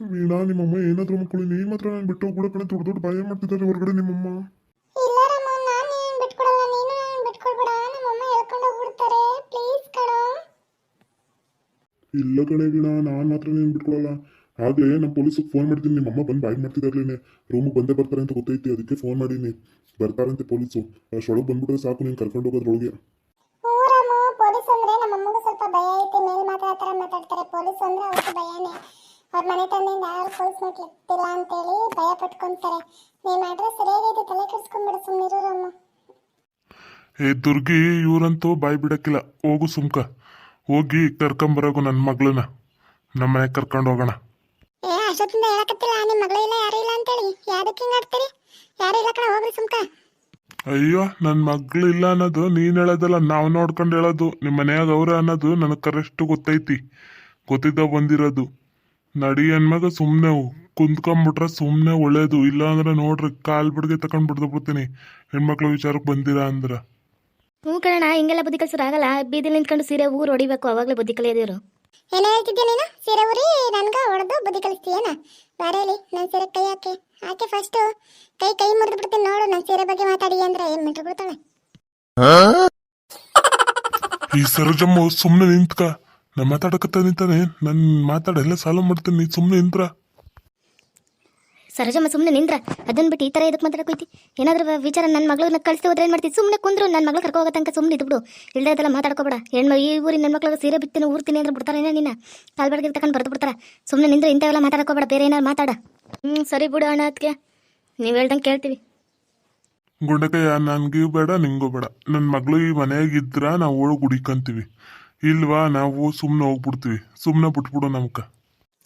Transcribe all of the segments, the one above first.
ವೀಣಾ ನಿಮ್ಮಮ್ಮ ಏನಾದ್ರು ಮಕ್ಕಳು ನೀನ್ ಮಾತ್ರ ನಾನು ಬಿಟ್ಟು ಹೋಗ್ಬಿಡ ಕಣೆ. ದೊಡ್ಡ ದೊಡ್ಡ ಭಯ ಮಾಡ್ತಿದ್ದಾರೆ ಹೊರಗಡೆ ನಿಮ್ಮಮ್ಮ. ಇಲ್ಲ ಕಣೋ. ವೀಣಾ ನಾನು ಮಾತ್ರ ನೀನು ಬಿಟ್ಕೊಡಲ್ಲ. ಹಾಗೆ ನಮ್ಮ ಪೊಲೀಸಿಗೆ ಫೋನ್ ಮಾಡ್ತೀನಿ. ನಿಮ್ಮಮ್ಮ ಬಂದು ಬಾಯ್ ಮಾಡ್ತಿದ್ದಾರ್ಲೇನೆ ರೂಮ್ ಬಂದೇ ಬರ್ತಾರೆ ಅಂತ ಗೊತ್ತೈತಿ ಅದಕ್ಕೆ ಫೋನ್ ಮಾಡೀನಿ. ಬರ್ತಾರಂತೆ ಪೊಲೀಸು. ಅಷ್ಟೊಳಗೆ ಬಂದ್ಬಿಟ್ರೆ ಸಾಕು ನೀನು ಕರ್ಕೊಂಡು ಹೋಗೋದ್ರೊಳಗೆ. ಪೊಲೀಸ್ ಅಂದ್ರೆ ನಮ್ಮಮ್ಮಗೂ ಸ್ವಲ್ಪ ಭಯ ಐತೆ. ಮೇಲ್ ಮಾತ್ರ ಆ ಥರ ಮಾತಾಡ್ತಾರೆ. ಪೊಲೀಸ್ ಅಂದ್ರೆ ಅವ್ರಿಗೆ ಭಯನೇ. ಅವ್ರ ಮನೆ ತಂದೆಯಿಂದ ಯಾರು ಅಂತ ಅಂತೇಳಿ ಭಯ ಪಟ್ಕೊಂತಾರೆ. ನೀನು ಅಡ್ರೆಸ್ ಸರಿಯಾಗಿದೆ ತಲೆ ಕೆಡಿಸ್ಕೊಂಡ್ಬಿಡು ಸುಮ್ಮನಿರು ಇರೋರಮ್ಮ ಏ ದುರ್ಗಿ ಇವರಂತೂ ಬಾಯ್ ಬಿಡಕ್ಕಿಲ್ಲ. ಹೋಗು ಸುಮ್ಕ. ಹೋಗಿ ಕರ್ಕೊಂಬರೋಗು ನನ್ನ ಮಗಳನ್ನ. ನಮ್ಮ ಮನೆಗೆ ಕರ್ಕೊಂಡು ಹೋಗೋಣ. ಏ ಅಷ್ಟೊತ್ತಿಂದ ಹೇಳಕತ್ತಿಲ್ಲ ನಿಮ್ಮ ಮಗಳು ಇಲ್ಲ ಯಾರು ಇಲ್ಲ ಅಂತೇಳಿ. ಯಾವ್ದಕ್ಕೆ ಹಿಂಗೆ ಆಡ್ತೀರಿ? ಯಾರು ಇಲ್ಲ ಕಣ ಹೋಗ್ರಿ ಸುಮ್ಕ. ಅಯ್ಯೋ ನನ್ನ ಮಗಳು ಇಲ್ಲ ಅನ್ನೋದು ನೀನು ಹೇಳೋದಲ್ಲ ನಾವು ನೋಡ್ಕೊಂಡು ಹೇಳೋದು. ನಿಮ್ಮ ಮನೆಯಾಗ ಅವ್ರ ಅನ್ನೋದು ನನಗೆ ಕರೆಕ್ಟ್ ಗೊತ್ತೈತಿ. ಗೊತ್ತಿದ್ದ ಬಂದಿರೋದು. ನಡಿ ಅನ್ಮಾಗ ಸುಮ್ಮನೆ ಕುಂತ್ಕೊಂಬಿಟ್ರೆ ಸುಮ್ಮನೆ ಒಳ್ಳೇದು. ಇಲ್ಲ ಅಂದ್ರೆ ನೋಡ್ರಿ ಕಾಲ್ ಬಿಡ್ಗೆ ತಕೊಂಡ್ ಬಿಡ್ದು ಬಿಡ್ತೀನಿ. ಹೆಣ್ಮಕ್ಳ ವಿಚಾರಕ್ಕೆ ಬಂದಿರಾ ಅಂದ್ರೆ. ಹ್ಞೂ ಕಣ ಹಿಂಗೆಲ್ಲ ಬುದ್ಧಿ ಕಲ್ಸೋರಾಗಲ್ಲ ಬೀದಿಲಿ ನಿಂತ್ಕೊಂಡು ಸೀರೆ ಊರು ಹೊಡಿಬೇಕು ಅವಾಗಲೇ ಬುದ್ಧಿ ಕಲಿಯೋದಿರು ಏನೇ ಹೇಳ್ತಿದ್ದೆ ನೀನು? ಸೀರೆ ಉರಿ ನನ್ಗ ಹೊಡೆದು ಬುದ್ಧಿ ಕಲಿಸ್ತೀಯೇನ? ಬಾರೇಲಿ ನನ್ನ ಸೀರೆ ಕೈ ಹಾಕಿ. ಹಾಕಿ ಫಸ್ಟ್ ಕೈ ಕೈ ಮುರಿದು ಬಿಡ್ತೀನಿ ನೋಡು ನನ್ನ ಸೀರೆ ಬಗ್ಗೆ ಮಾತಾಡಿ ಅಂದ್ರೆ ಏನ್ ಮಿಟ್ರು ಬಿಡ್ತಾಳೆ ಈ ಸರೋಜಮ್ಮ ಸುಮ್ಮನೆ ನಿಂತ್ಕ. ನಾ ಮಾತಾಡಕತ್ತ ನಿಂತಾನೆ. ನನ್ನ ಮಾತಾಡೆಲ್ಲ ಸಾಲ ಮಾಡ್ತೀನಿ. ನೀ ಸುಮ್ಮನೆ ನಿಂತ್ರ? ಸರೋಜಮ್ಮ ಸುಮ್ಮನೆ ನಿಂದ್ರ ಅದನ್ನ ಬಿಟ್ಟು ಈ ಥರ ಇದಕ್ಕೆ ಮಾತಾಡಕೈತಿ? ಏನಾದ್ರೂ ವಿಚಾರ ನನ್ನ ಮಗಳನ್ನ ಕಳಿಸಿ ಹೋದ್ರೆ ಏನು ಮಾಡ್ತೀವಿ ಸುಮ್ಮನೆ ಕುಂದ್ರು ನನ್ನ ಮಗಳು ಕರ್ಕೊ ಹೋಗೋ ತನಕ ಸುಮ್ಮನೆ ಇದ್ಬಿಡು. ಇಲ್ಲದೆ ಅದೆಲ್ಲ ಮಾತಾಡ್ಕೋಬೇಡ. ಹೆಣ್ಮ ಈ ಊರಿನ ನನ್ನ ಮಕ್ಳಿಗೆ ಸೀರೆ ಬಿತ್ತಿನ ಊರ್ತೀನಿ ಅಂದ್ರೆ ಬಿಡ್ತಾರೇನ ನಿನ್ನ? ಕಾಲ್ ಬಡ್ಗೆ ತಗೊಂಡು ಬರ್ದು ಬಿಡ್ತಾರ. ಸುಮ್ಮನೆ ನಿಂದ್ರೆ ಇಂಥವೆಲ್ಲ ಮಾತಾಡ್ಕೋಬೇಡ. ಬೇರೆ ಏನಾರು ಮಾತಾಡ. ಹ್ಞೂ ಸರಿ ಬಿಡು ಅಣ್ಣ ಅದಕ್ಕೆ ನೀವು ಹೇಳ್ದಂಗೆ ಕೇಳ್ತೀವಿ. ಗುಂಡಕಯ್ಯ ನನಗೂ ಬೇಡ ನಿಂಗೂ ಬೇಡ. ನನ್ನ ಮಗಳು ಈ ಮನೆಯಾಗಿದ್ರ ನಾವು ಒಳಗೆ ಹುಡಿಕಂತೀವಿ ಇಲ್ವಾ ನಾವು ಸುಮ್ಮನೆ ಹೋಗ್ಬಿಡ್ತೀವಿ. ಸುಮ್ಮನೆ ಬಿಟ್ಬಿಡು ನಮ್ಕ.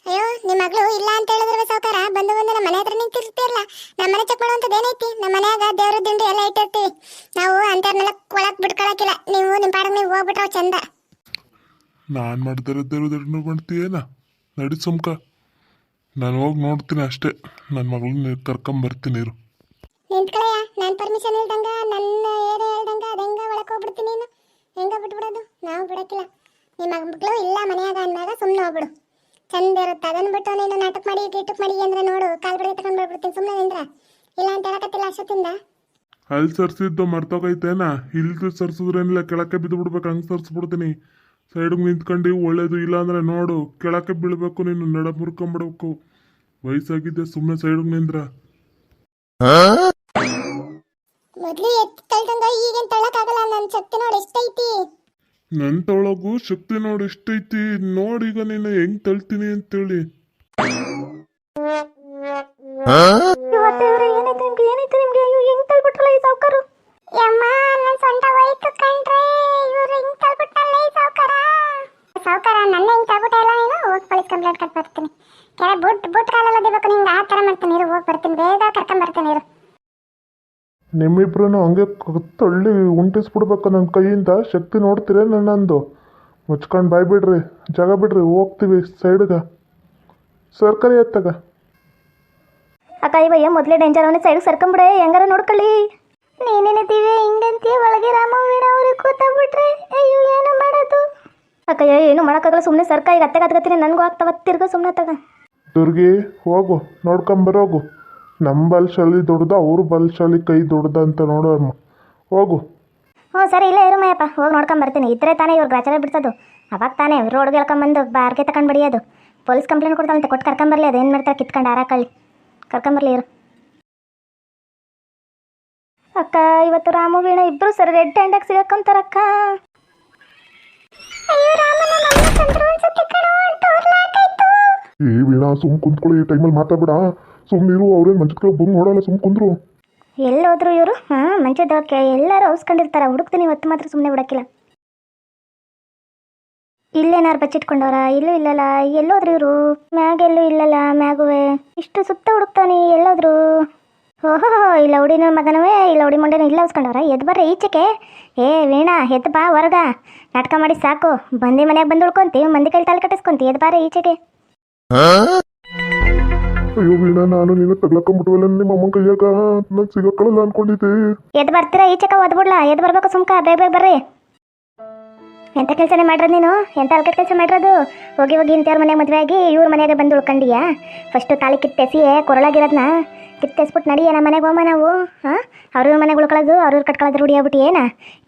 ಅಯ್ಯೋ ನಿಮ್ಮ ಮಗಳು ಇಲ್ಲ ಅಂತ ಹೇಳಿದ್ರೆ ಸಾವುಕಾರ ಬಂದು ಬಂದು ನಮ್ಮ ಮನೆ ಹತ್ರ ನಿಂತಿರ್ತಿರಲ್ಲ ನಮ್ಮ ಮನೆ ಚೆಕ್ ಮಾಡುವಂಥದ್ದು ಏನೈತಿ? ನಮ್ಮ ಮನ್ಯಾಗ ದೇವ್ರ ದಿಂಡು ಎಲ್ಲ ಇಟ್ಟಿರ್ತೀವಿ. ನಾವು ಅಂತರ್ನೆಲ್ಲ ಕೊಳಕ್ ಬಿಡ್ಕೊಳಕಿಲ್ಲ ನೀವು ನಿಮ್ಮ ಪಾಡಿಗೆ ನೀವು ಹೋಗ್ಬಿಟ್ರೆ ಚಂದ. ನಾನು ಮಾಡ್ದಿರೋದಿರೋದನ್ನು ಮಾಡ್ತೀಯೇನ? ನಡಿ ಸುಮ್ಕ. ನಾನು ಹೋಗಿ ನೋಡ್ತೀನಿ ಅಷ್ಟೇ. ನನ್ನ ಮಗಳನ್ನ ಕರ್ಕೊಂಬರ್ತೀನಿ ಇರು. ನಿಂತ್ಕಳಯ್ಯ ನಾನು ಪರ್ಮಿಷನ್ ಇಲ್ದಂಗ ನನ್ನ ಏನೇ ಹೇಳ್ದಂಗ ಅದಂಗ ಒಳಕ್ ನಾವು ಬಿಡಕ್ಕಿಲ್ಲ. ನಿಮ್ಮ ಮಕ್ಕಳು ಇಲ್ಲ ಮನೆಯಾಗ ಅಂದಾಗ ಸುಮ್ಮನೆ ಹೋಗ್ಬಿಡು. ಚಂದ ಇರುತ್ತೆ. ಅದನ್ನ ಬಿಟ್ಟು ನೀನು ನಾಟಕ ಮಾಡಿ ಗೀಟಕ್ ಮಾಡಿ ಅಂದ್ರೆ ನೋಡು ಕಾಲ್ ಬಿಡಿ ತಗೊಂಡ್ ಬರ್ಬಿಡ್ತೀನಿ ಸುಮ್ಮನೆ ನಿಂದ್ರ. ಇಲ್ಲ ಅಂತ ಹೇಳಕತ್ತಿಲ್ಲ ಅಷ್ಟೊತ್ತಿಂದ. ಅಲ್ಲಿ ಸರ್ಸಿದ್ದು ಮರ್ತೋಗೈತೇನ? ಇಲ್ಲಿ ಸರ್ಸಿದ್ರೇನಿಲ್ಲ ಕೆಳಕ್ಕೆ ಬಿದ್ದು ಬಿಡ್ಬೇಕು ಹಂಗೆ ಸರ್ಸ್ಬಿಡ್ತೀನಿ. ಸೈಡ್ಗೆ ನಿಂತ್ಕೊಂಡು ಒಳ್ಳೇದು ಇಲ್ಲ ಅಂದ್ರೆ ನೋಡು ಕೆಳಕ್ಕೆ ಬೀಳ್ಬೇಕು ನೀನು ನಡ ಮುರ್ಕೊಂಬಿಡ್ಬೇಕು ವಯಸ್ಸಾಗಿದ್ದೆ ಸುಮ್ಮನೆ ಸೈಡ್ಗೆ ನಿಂದ್ರ. ಮೊದ್ಲು ಎತ್ತು ತಳ್ದಂಗ ಈಗೇನ್ ತಳ್ಳಕ್ಕಾಗಲ್ಲ ನನ್ನ ಶಕ್ತಿ ನೋಡಿ ಎಷ್ಟೈತಿ. ನನ್ನ ತೊಳಗು ಶಕ್ತಿ ನೋಡಿ ಎಷ್ಟೈತಿ ನೋಡೀಗ ನೀನು ಹೆಂಗ್ ತಳ್ತೀನಿ ಅಂತೇಳಿ. ಇವತ್ತು ಇವ್ರೆ, ಏನಾಯ್ತು ನಿಮ್ಗೆ? ಏನಾಯ್ತು ನಿಮ್ಗೆ? ಅಯ್ಯೋ, ಹೆಂಗ್ ತಳ್ಬಿಟ್ರಲ್ಲ ಈ ಸಾವುಕಾರು? ನಿಮ್ಮಿಬ್ರು ಹಂಗೆ ತಳ್ಳಿ ಉಂಟಿಸ್ಬಿಡ್ಬೇಕು ನನ್ನ ಕೈಯಿಂದ. ಶಕ್ತಿ ನೋಡ್ತೀರ ನನ್ನಂದು? ಮುಚ್ಕೊಂಡು ಬಾಯ್ ಬಿಡ್ರಿ ಜಾಗ ಬಿಡ್ರಿ ಹೋಗ್ತೀವಿ ಸೈಡ್ಗೆ. ಸರ್ಕಾರಿ ಎತ್ತಾಗ. ಅಕ್ಕ ಇವಯ್ಯ ಮೊದಲೇ ಡೇಂಜರ್ ಅವನೇ ಸೈಡ್ ಸರ್ಕೊಂಬಿಡೆ. ಹೆಂಗಾರ ನೋಡ್ಕೊಳ್ಳಿ. ನೀನೇನಿದ್ದೀವಿ ಹಿಂಗಂತೀಯ ಒಳಗೆ ರಾಮ ವೀಣ ಅವ್ರಿಗೆ ಕೂತಾಗ್ಬಿಟ್ರೆ ಅಯ್ಯೋ ಏನು ಮಾಡೋದು? ಅಕ್ಕಯ್ಯ ಏನು ಮಾಡೋಕ್ಕಾಗಲ್ಲ ಸುಮ್ಮನೆ ಸರ್ಕ ಈಗ ಅತ್ತೆ ಕತ್ಕತ್ತೀನಿ ನನಗೂ ಆಗ್ತಾವ ತಿರ್ಗ ಸುಮ್ಮನೆ ತಗ ದುರ್ಗಿ ಹೋಗು ನೋಡ್ಕೊಂಬರೋಗು. ನಮ್ಮ ಬಲಶಾಲಿ ದೊಡ್ಡದ ಅವ್ರ ಬಲಶಾಲಿ ಕೈ ದೊಡ್ಡದ ಅಂತ ನೋಡೋರ್ಮ ಹೋಗು. ಹ್ಞೂ ಸರಿ ಇಲ್ಲ ಇರು ಮಯಪ್ಪ. ಹೋಗಿ ನೋಡ್ಕೊಂಡ್ ಬರ್ತೀನಿ. ಇದ್ರೆ ತಾನೇ ಇವ್ರು ಗ್ರಾಚಾರ ಬಿಡ್ಸೋದು. ಅವಾಗ ತಾನೇ ರೋಡ್ಗೆ ಹೇಳ್ಕೊಂಬಂದು ಬಾರ್ಗೆ ತಗೊಂಡು ಬಡಿಯೋದು. ಪೊಲೀಸ್ ಕಂಪ್ಲೇಂಟ್ ಕೊಡ್ತಾಳಂತೆ ಕೊಟ್ಟು ಕರ್ಕೊಂಬರ್ಲಿ ಅದು ಏನು ಮಾಡ್ತಾರೆ ಕಿತ್ಕೊಂಡು ಆರಾಕಳ್ಳಿ ಕರ್ಕೊಂಬರ್ಲಿ ಇರು. ಅಕ್ಕ ಇವತ್ತು ರಾಮು ವೀಣ ಇಬ್ರು ಸರಿ ರೆಡ್ ಹ್ಯಾಂಡಾಗಿ ಸಿಗಕ್ಕಂತಾರಕ್ಕ ಏ ವೀಣಾ ಸುಮ್ ಕುಂತ್ಕೊಳ್ಳಿ ಈ ಟೈಮಲ್ಲಿ ಮಾತಾಡ್ಬೇಡ. ಸುಮ್ಮನಿರು ಅವ್ರೇನು ಮಂಚಕ್ಕೆ ಬಂದು ನೋಡಲ್ಲ ಸುಮ್ಮನೆ ಕುಂದ್ರು. ಎಲ್ಲೋದ್ರು ಇವರು? ಹಾಂ ಮಂಚದಕ್ಕೆ ಎಲ್ಲರೂ ಹೌಸ್ಕೊಂಡಿರ್ತಾರ ಹುಡುಕ್ತೀನಿ ಇವತ್ತು ಮಾತ್ರ ಸುಮ್ಮನೆ ಬಿಡಕ್ಕಿಲ್ಲ. ಇಲ್ಲೇನಾರು ಬಚ್ಚಿಟ್ಕೊಂಡವ್ರ? ಇಲ್ಲೂ ಇಲ್ಲಲ್ಲ. ಎಲ್ಲೋದ್ರು ಇವರು? ಮ್ಯಾಗೆಲ್ಲೂ ಇಲ್ಲಲ್ಲ ಮ್ಯಾಗುವೆ. ಇಷ್ಟು ಸುತ್ತ ಹುಡುಕ್ತಾನೆ ಎಲ್ಲೋದ್ರು? ಓಹೋ ಇಲ್ಲ ಹುಡಿನ ಮಗನವೇ ಇಲ್ಲ ಹುಡಿ ಮುಂಡೆನೂ ಇಲ್ಲ ಉಸ್ಕೊಂಡವ್ರ ಎದ್ದು ಬರ್ರಿ ಈಚೆಗೆ. ಏ ವೀಣಾ ಎದ್ದು ಬಾ ಹೊರಗ. ನಾಟಕ ಮಾಡಿ ಸಾಕು. ಬಂದಿ ಮನೆಯಾಗ ಬಂದು ಉಳ್ಕೊಂತಿ ಮಂದಿ ಕೈಲಿ ತಾಲಿ ಕಟ್ಟಿಸ್ಕೊಂತಿ. ಎದ್ದು ಬಾರ ಈಚೆಗೆ. ಅಯ್ಯೋ ವೀಣಾ, ನಾನು ನೀನು ತಗ್ಲಕೊಂಬಿಟ್ವಲ್ಲ ನಿಮ್ಮ ಅಮ್ಮನ ಕೈಯಾಗ? ನಾನು ಸಿಗಕ್ಕಳಲ್ಲ ಅನ್ಕೊಂಡಿದ್ದೆ. ಎದ್ ಬರ್ತೀರಾ? ಈಚೆಕ ಓದ್ಬಿಡ್ಲಾ? ಎದ್ ಬರ್ಬೇಕು ಸುಮ್ಕ? ಬೇಗ ಬೇಗ ಬರ್ರಿ. ಎಂಥ ಕೆಲಸನೇ ಮಾಡಿರೋದು ನೀನು? ಎಂತ ಅಲ್ಕಟ್ ಕೆಲಸ ಮಾಡಿರೋದು? ಹೋಗಿ ಹೋಗಿ ಇಂಥವ್ರ ಮನೆಗೆ ಮದುವೆ ಆಗಿ ಇವ್ರ ಮನೆಗೆ ಬಂದು ಉಳ್ಕೊಂಡಿಯಾ? ಫಸ್ಟು ತಾಳಿ ಕಿತ್ತೆಸಿ ಕೊರಳಾಗಿರೋದನ್ನ ಕಿತ್ತೆಸ್ಬಿಟ್ಟು ನಡಿಯ ನಮ್ಮ ಮನೆಗೆ ಹೋಮ ನಾವು, ಹಾಂ? ಅವ್ರ ಮನೆಗೆ ಉಳ್ಕೊಳ್ಳೋದು ಅವ್ರವ್ರು ಕಟ್ಕೊಳ್ಳೋದು ರೂಢಿ ಆಗ್ಬಿಟ್ಟು ಏನ?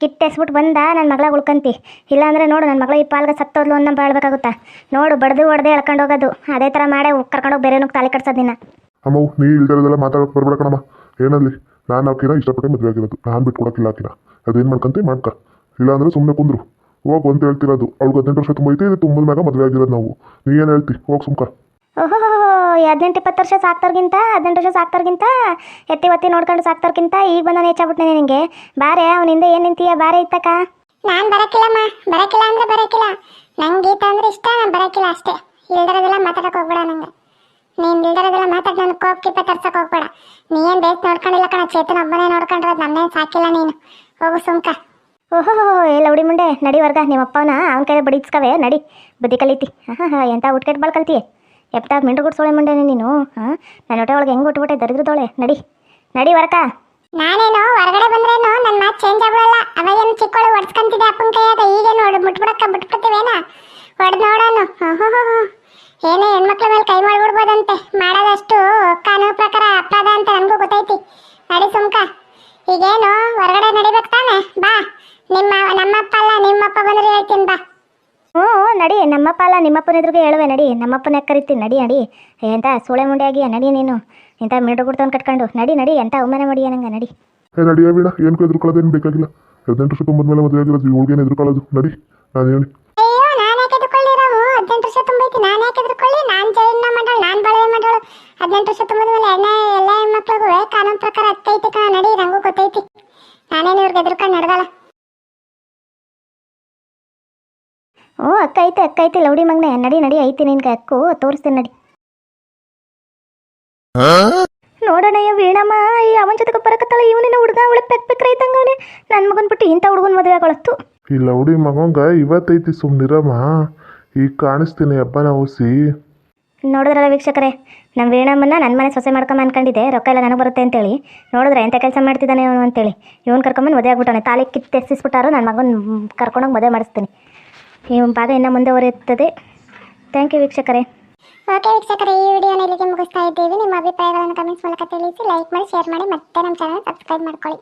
ಕಿತ್ತೆಸ್ಬಿಟ್ಟು ಬಂದ ನನ್ನ ಮಗಳ ಉಳ್ಕೊಂತಿ. ಇಲ್ಲಾಂದ್ರೆ ನೋಡು ನನ್ನ ಮಗಳ ಈ ಪಾಲ್ಗೆ ಸತ್ತೋದ್ಲು ಅನ್ನೋ ಬಾಳ್ಬೇಕಾಗುತ್ತಾ ನೋಡು ಬಡ್ದು ಹೊಡೆದೇ ಎಳ್ಕೊಂಡು ಹೋಗೋದು. ಅದೇ ಥರ ಮಾಡೇ ಕರ್ಕೊಂಡೋಗಿ ಬೇರೆನೂ ತಾಳಿ ಕಟ್ಸೋದು ನಿನ್ನ. ಅಮ್ಮ, ನೀ ಇಲ್ದಿರೋದೆಲ್ಲ ಮಾತಾಡೋಕೆ ಬರ್ಬೇಡ ಕಣಮ್ಮ. ಏನಲ್ಲಿ? ನಾನು ಆಕಿನ ಇಷ್ಟಪಟ್ಟು ಮದುವೆ ಆಗಿರೋದು. ನಾನು ಬಿಟ್ಟು ಕೊಡೋಕ್ಕಿಲ್ಲ ಆಕಿನ. ಅದೇನು ಮಾಡ್ಕಂತೆ? ಮಾಡ್ಕ. ಇಲ್ಲಾಂದ್ರೆ ಸುಮ್ಮನೆ ಕುಂದ್ರು. ಹೋಗು ಅಂತ ಹೇಳ್ತಿರೋದು. ಅವ್ಳಿಗೆ ಹದಿನೆಂಟು ವರ್ಷ ತುಂಬ ಐತೆ ಇದು ತುಂಬದ ಮ್ಯಾಗ ಮದುವೆ ಆಗಿರೋದು ನಾವು. ನೀ ಏನು ಹೇಳ್ತಿ? ಹೋಗಿ ಸುಮ್ಕ. ಓಹೋ ಹದಿನೆಂಟು ಇಪ್ಪತ್ತು ವರ್ಷ ಸಾಕ್ತಾರ್ಗಿಂತ ಹದಿನೆಂಟು ವರ್ಷ ಸಾಕ್ತಾರ್ಗಿಂತ ಎತ್ತಿ ಒತ್ತಿ ನೋಡ್ಕೊಂಡು ಸಾಕ್ತಾರ್ಗಿಂತ ಈಗ ಬಂದ ಹೆಚ್ಚಾಗ್ಬಿಟ್ಟೆ ನಿನಗೆ. ಬಾರೆ ಅವನಿಂದ ಏನು ನಿಂತೀಯ? ಬಾರೆ ಇತ್ತಕ್ಕ? ನಾನು ಬರಕಿಲ್ಲಮ್ಮ. ಬರಕಿಲ್ಲ ಅಂದ್ರೆ ಬರಕಿಲ್ಲ. ನಂಗೆ ಗೀತ ಅಂದ್ರೆ ಇಷ್ಟ ನಾನು ಬರಕಿಲ್ಲ ಅಷ್ಟೇ. ಇಲ್ದರದೆಲ್ಲ ಮಾತಾಡಕ್ಕೆ ಹೋಗ್ಬೇಡ ನಂಗೆ. ನೀನು ಇಲ್ದರದೆಲ್ಲ ಮಾತಾಡ್ ನನ್ನ ಕೋಪ್ ಕಿಪ್ಪ ತರ್ಸಕ್ ಹೋಗ್ಬೇಡ. ನೀ ಏನು ಬೇಸ್ ನೋಡ್ಕೊಂಡಿಲ್ಲ ಕಣ ಚೇತನ ಒಬ್ಬನೇ ನೋಡ್ಕೊಂಡಿರೋದು ನನ್ನೇನ್ ಸಾಕಿಲ್ಲ ನೀನು. ಹೋಗು ಸುಮ್ಕ. ಓಹೋ ಏ ಲೌಡಿ ಮುಂಡೆ, ನಡಿ ವರ್ಗ ನಿಮ್ಮಪ್ಪನ ಅವನ ಕೈ ಬಡಿಸ್ಕವೆ ನಡಿ. ಬುದ್ಧಿ ಕಲಿತಿ. ಹಾಂ ಹಾಂ ಎಂಥ ಉಟ್ಕೆಟ್ ಬಾಳ್ ಕಲ್ತಿ ಎಪ್ಪ ಮಿಂಡ್ರು ಗುಡ್ಸೋಳೆ ಮುಂಡೆ ನೀನು, ಹಾಂ? ನನ್ನ ಹೊಟ್ಟೆ ಒಳಗೆ ಹೆಂಗೆ ಉಟ್ಬಿಟ್ಟೆ ದರಿದ್ರದೋಳೆ? ನಡಿ. ನಡಿ ವರ್ಕ ನಾನೇನೋ, ಹೊರಗಡೆ ಬಂದ್ರೇನು ನನ್ನ ಮಾತು ಚೇಂಜ್ ಆಗ್ಬಿಡಲ್ಲ ಅವಾಗೇನು ಚಿಕ್ಕವಳು ಹೊಡ್ಸ್ಕೊಂತಿದ್ದೆ ಅಪ್ಪನ ಕೈಯಾಗ, ಈಗೇನು ಹೊಡ್ ಮುಟ್ಬಿಡಕ್ಕ ಬಿಟ್ಬಿಡ್ತೀವೇನ ಹೊಡೆದು ನೋಡೋನು. ಏನೇ ಹೆಣ್ಮಕ್ಳ ಮೇಲೆ ಕೈ ಮಾಡ್ಬಿಡ್ಬೋದಂತೆ. ಮಾಡೋದಷ್ಟು ಕಾನೂನು ಪ್ರಕಾರ ಅಪರಾಧ ಅಂತ ನನಗೂ ಗೊತ್ತೈತಿ. ನಡಿ ಸುಮ್ಕ. ಈಗೇನು, ಹೊರಗಡೆ ನಡಿಬೇಕು ತಾನೆ? ಬಾ. ನಿಮ್ಮ ನಮ್ಮಪ್ಪ ಅಲ್ಲ ನಿಮ್ಮಪ್ಪ ಬಂದ್ರೆ ಹೇಳ್ತೀನಿ ಬಾ. ಹ್ಞೂ ನಡಿ ನಮ್ಮಪ್ಪ ಅಲ್ಲ ನಿಮ್ಮಪ್ಪನ ಎದುರಿಗೆ ಹೇಳುವೆ ನಡಿ. ನಮ್ಮಪ್ಪನ ಕರಿತೀನಿ ನಡಿ ನಡಿ. ಎಂತ ಸೂಳೆ ಮುಂಡೆ ನಡಿ ನೀನು. ಎಂತ ಮಿಂಡ್ರು ಗುಡ್ತವನ್ ಕಟ್ಕೊಂಡು ನಡಿ ನಡಿ ಎಂತ ಅವಮಾನ ಮಾಡಿ ನಂಗೆ ನಡಿ. ಏ ನಡಿಯ ಬೇಡ ಏನು ಎದುರುಕೊಳ್ಳೋದೇನು ಬೇಕಾಗಿಲ್ಲ. ಹದಿನೆಂಟು ವರ್ಷ ತುಂಬದ ಮೇಲೆ ಮದುವೆ ಆಗಿರೋದು ಇವಳಿಗೇನು ಎದುರುಕೊಳ್ಳೋದು ನಡಿ ನಾನು ಹೇಳಿ. ಅಯ್ಯೋ ನಾನು ಯಾಕೆ ಎದುರ್ಕೊಳ್ಳಿರೋವು ಹದಿನೆಂಟು ವರ್ಷ ತುಂಬೈತಿ ನಾನು ಯಾಕೆ ಎದುರ್ಕೊಳ್ಳಿ? ನಾನು ಜೈನ ಮಾಡೋಳು ನಾನು ಬಳೆ ಮಾಡೋಳು ಹದಿನೆಂಟು ವರ್ಷ ತುಂಬದ ಮೇಲೆ ಎಲ್ಲ ಎಲ್ಲ ಹೆಣ್ಮಕ್ಳಿಗೂ ಕಾನೂನು ಪ್ರಕಾರ ಹತ್ತೈತಿ ಕಣ ನಡಿ ನಂಗೂ ಗೊತ್ತೈತಿ. ನಾನೇನು ಇವ್ರಿಗೆ ಎದುರ್ಕೊಂಡು ನಡ್ದಲ್ಲ ಹ್ಞೂ ಅಕ್ಕ ಐತೆ ಅಕ್ಕ ಐತೆ ಲೌಡಿ ಮಗ್ನೆ ನಡಿ ನಡಿ ಐತಿ ನಿನ್ ಅಕ್ಕು ತೋರಿಸ್ತೇನೆ ನಡಿ. ನೋಡೋಣಯ್ಯ ವೀಣಮ್ಮ ಈ ಅವನ ಜೊತೆಗೆ ಬರಕತ್ತಾಳ ಇವನಿನ ಹುಡುಗ ಅವಳ ಪೆಕ್ ಪೆಕ್ ನನ್ನ ಮಗನ್ ಬಿಟ್ಟು ಇಂಥ ಹುಡುಗನ ಮದುವೆ ಆಗೊಳತ್ತು. ಈ ಲೌಡಿ ಮಗಂಗ ಇವತ್ತೈತಿ ಸುಮ್ಮನಿರಮ್ಮ ಈಗ ಕಾಣಿಸ್ತೀನಿ ನಾವು ಸಿ ನೋಡಿದ್ರಲ್ಲ ವೀಕ್ಷಕರೇ ನಮ್ಮ ವೀಣಮ್ಮನ್ನ ನನ್ನ ಮನೆ ಸೊಸೆ ಮಾಡ್ಕೊಂಬ ಅನ್ಕೊಂಡಿದ್ದೆ ರೊಕ್ಕ ಎಲ್ಲ ನನಗೆ ಬರುತ್ತೆ ಅಂತೇಳಿ. ನೋಡಿದ್ರೆ ಎಂಥ ಕೆಲಸ ಮಾಡ್ತಿದ್ದಾನೆ ಅವನು ಅಂತೇಳಿ. ಇವನು ಕರ್ಕೊಂಬಂದು ಮದುವೆ ಆಗ್ಬಿಟ್ಟಾನೆ ತಾಲಿ ಕಿತ್ತೆಸ್ಬಿಟ್ಟಾರು ನನ್ನ ಮಗನ ಕರ್ಕೊಂಡೋಗಿ ಮದುವೆ ಮಾಡಿಸ್ತೀನಿ. ಈ ಭಾಗ ಇನ್ನು ಮುಂದುವರಿಯುತ್ತದೆ. ಥ್ಯಾಂಕ್ ಯು ವೀಕ್ಷಕರೇ. ಓಕೆ ವೀಕ್ಷಕರೇ, ಈ ವಿಡಿಯೋನ ಇಲ್ಲಿಗೆ ಮುಗಿಸ್ತಾ ಇದ್ದೀವಿ. ನಿಮ್ಮ ಅಭಿಪ್ರಾಯಗಳನ್ನು ಕಮೆಂಟ್ಸ್ ಮೂಲಕ ತಿಳಿಸಿ ಲೈಕ್ ಮಾಡಿ ಶೇರ್ ಮಾಡಿ, ಮತ್ತೆ ನಮ್ಮ ಚಾನಲ್ ಸಬ್ಸ್ಕ್ರೈಬ್ ಮಾಡ್ಕೊಳ್ಳಿ.